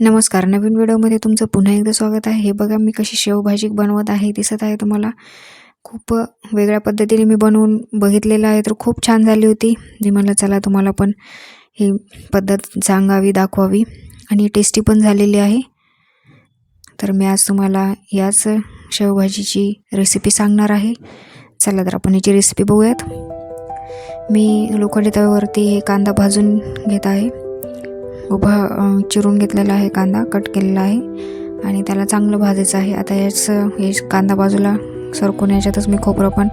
नमस्कार नवीन व्हिडिओमध्ये तुमचं पुन्हा एकदा स्वागत आहे. हे बघा मी कशी शेवभाजी बनवत आहे दिसत आहे तुम्हाला. खूप वेगळ्या पद्धतीने मी बनवून बघितलेलं आहे तर खूप छान झाली होती. जी मला चला तुम्हाला पण ही पद्धत सांगावी दाखवावी. आणि टेस्टी पण झालेली आहे. तर मी आज तुम्हाला याच शेवभाजीची रेसिपी सांगणार आहे. चला तर आपण याची रेसिपी बघूयात. मी लोखंडी तव्यावरती हे कांदा भाजून घेत आहे. उभा चिरून घेतलेला आहे कांदा कट केलेला आहे आणि त्याला चांगलं भाजायचं आहे. आता याच हे कांदा बाजूला सरकून याच्यातच मी खोबरं पण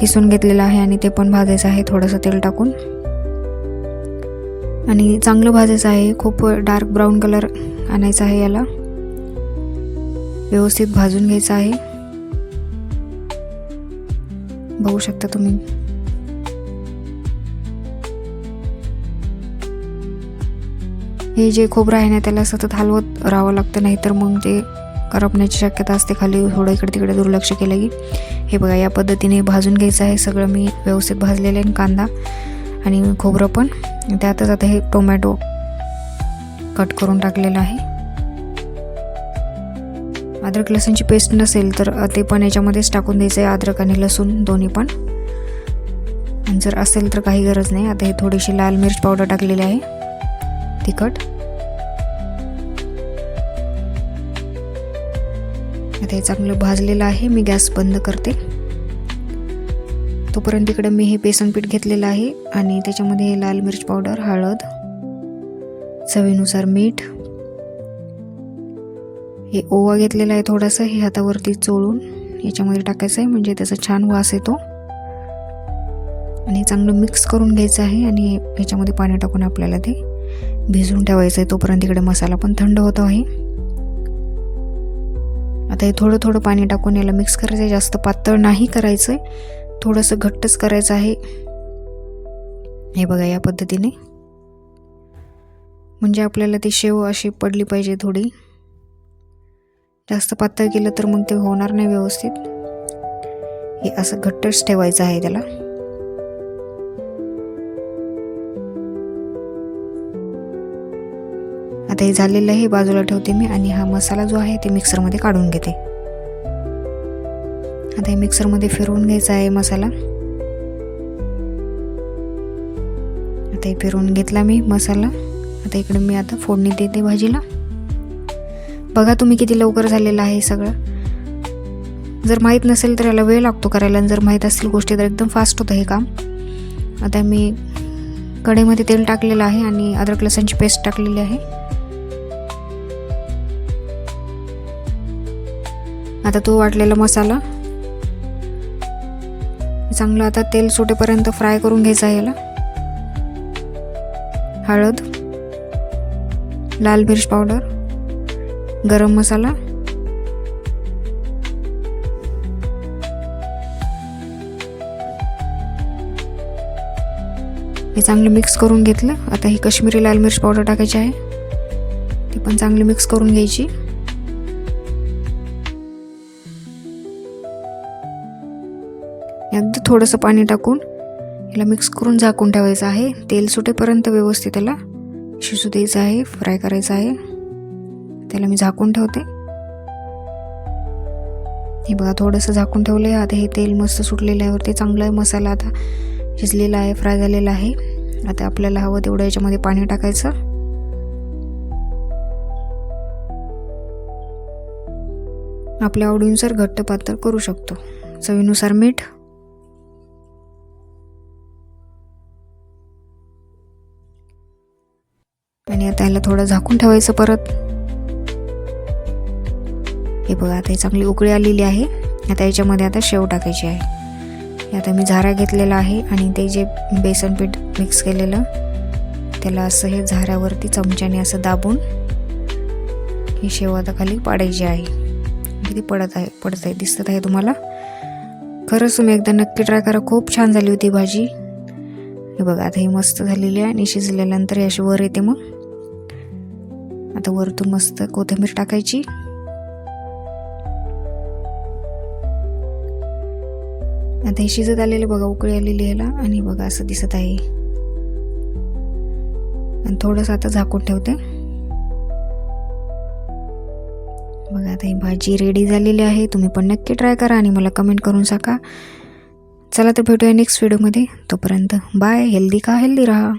किसून घेतलेलं आहे आणि ते पण भाजायचं आहे थोडंसं तेल टाकून. आणि चांगलं भाजायचं आहे. खूप डार्क ब्राऊन कलर आणायचा आहे याला. व्यवस्थित भाजून घ्यायचं आहे. बघू शकता तुम्ही. हे जे खोबरं आहे ना त्याला सतत हलवत राहावं लागतं नाही तर मग ते करपण्याची शक्यता असते खाली थोडं इकडे तिकडे दुर्लक्ष केलं की. हे बघा या पद्धतीने भाजून घ्यायचं आहे. सगळं मी व्यवस्थित भाजलेलं आहे कांदा आणि खोबरं पण. त्यातच आता हे टोमॅटो कट करून टाकलेलं आहे. अद्रक लसूणची पेस्ट नसेल तर ते पण याच्यामध्येच टाकून द्यायचं आहे अद्रक आणि लसूण दोन्ही पण. जर असेल तर काही गरज नाही. आता हे थोडीशी लाल मिरच पावडर टाकलेली आहे. तिखट. आता हे चांगलं भाजलेलं आहे मी गॅस बंद करते. तोपर्यंत इकडे मी हे बेसन पीठ घेतलेलं आहे आणि त्याच्यामध्ये लाल मिरच पावडर हळद चवीनुसार मीठ. हे ओवा घेतलेला आहे थोडासा हे हातावरती चोळून याच्यामध्ये टाकायचं आहे म्हणजे त्याचा छान वास येतो. आणि चांगलं मिक्स करून घ्यायचं आहे आणि याच्यामध्ये पाणी टाकून आपल्याला ते भिजवून ठेवायचं आहे तोपर्यंत इकडे मसाला पण थंड होतो आहे. आता हे थोडं थोडं पाणी टाकून याला मिक्स करायचं आहे जास्त पातळ नाही करायचं आहे थोडंसं घट्टच करायचं आहे. हे बघा या पद्धतीने. म्हणजे आपल्याला ती शेव अशी पडली पाहिजे थोडी. जास्त पातळ केलं तर मग ते होणार नाही व्यवस्थित. हे असं घट्टच ठेवायचं आहे त्याला. आता हे झालेलं आहे. बाजूला ठेवते मी आणि हा मसाला जो आहे ते मिक्सरमध्ये काढून घेते. आता हे मिक्सरमध्ये फिरवून घ्यायचा आहे मसाला. आता हे फिरवून घेतला मी मसाला. आता इकडे मी आता फोडणी देते भाजीला. बघा तुम्ही किती लवकर झालेलं आहे सगळं. जर माहीत नसेल तर याला वेळ लागतो करायला आणि जर माहीत असतील गोष्टी तर एकदम फास्ट होतं हे काम. आता मी कढईमध्ये तेल टाकलेलं आहे आणि अद्रक लसणची पेस्ट टाकलेली आहे. आता तो वाटलेला मसाला? चांगलं आता तेल सुटेपर्यंत फ्राय करून घ्यायचा याला. हळद लाल मिर्च पावडर गरम मसाला. हे चांगलं मिक्स करून घेतलं. आता ही कश्मीरी लाल मिर्च पावडर टाकायची आहे. ती पण चांगली मिक्स करून घ्यायची. अगदी थोडंसं पाणी टाकून याला मिक्स करून झाकून ठेवायचं आहे. तेल सुटेपर्यंत व्यवस्थित त्याला शिजू द्यायचं आहे फ्राय करायचं आहे. त्याला मी झाकून ठेवते. हे बघा थोडंसं झाकून ठेवलं आहे आता हे तेल मस्त सुटलेलं आहे. वरती चांगला आहे मसाला आता शिजलेला आहे फ्राय झालेला आहे. आता आपल्याला हवं तेवढं याच्यामध्ये पाणी टाकायचं. आपल्या आवडीनुसार घट्ट पातळ करू शकतो. चवीनुसार मीठ आणि आता याला थोडं झाकून ठेवायचं परत. हे बघा आता ही चांगली उकळी आलेली आहे. आता याच्यामध्ये आता शेव टाकायची आहे. हे आता मी झारा घेतलेला आहे आणि ते जे बेसन पीठ मिक्स केलेलं त्याला असं हे झाऱ्यावरती चमच्याने असं दाबून ही शेव आता खाली पाडायची आहे. किती पडत आहे पडत आहे दिसत आहे तुम्हाला? खरंच तुम्ही एकदा नक्की ट्राय करा. खूप छान झाली होती भाजी. हे बघा आता ही मस्त झालेली आहे आणि शिजल्यानंतर ही अशी वर येते मग. आता वरतून मस्त कोथिंबीर टाकायची. आता हे शिजत आलेले बघा उकळी आलेली ह्याला. आणि बघा असं दिसत आहे. आणि थोडंसं आता झाकून ठेवते. बघा आता ही भाजी रेडी झालेली आहे. तुम्ही पण नक्की ट्राय करा आणि मला कमेंट करून सांगा. चला तर भेटूया नेक्स्ट व्हिडिओमध्ये तोपर्यंत बाय हेल्दी का हेल्दी राहा.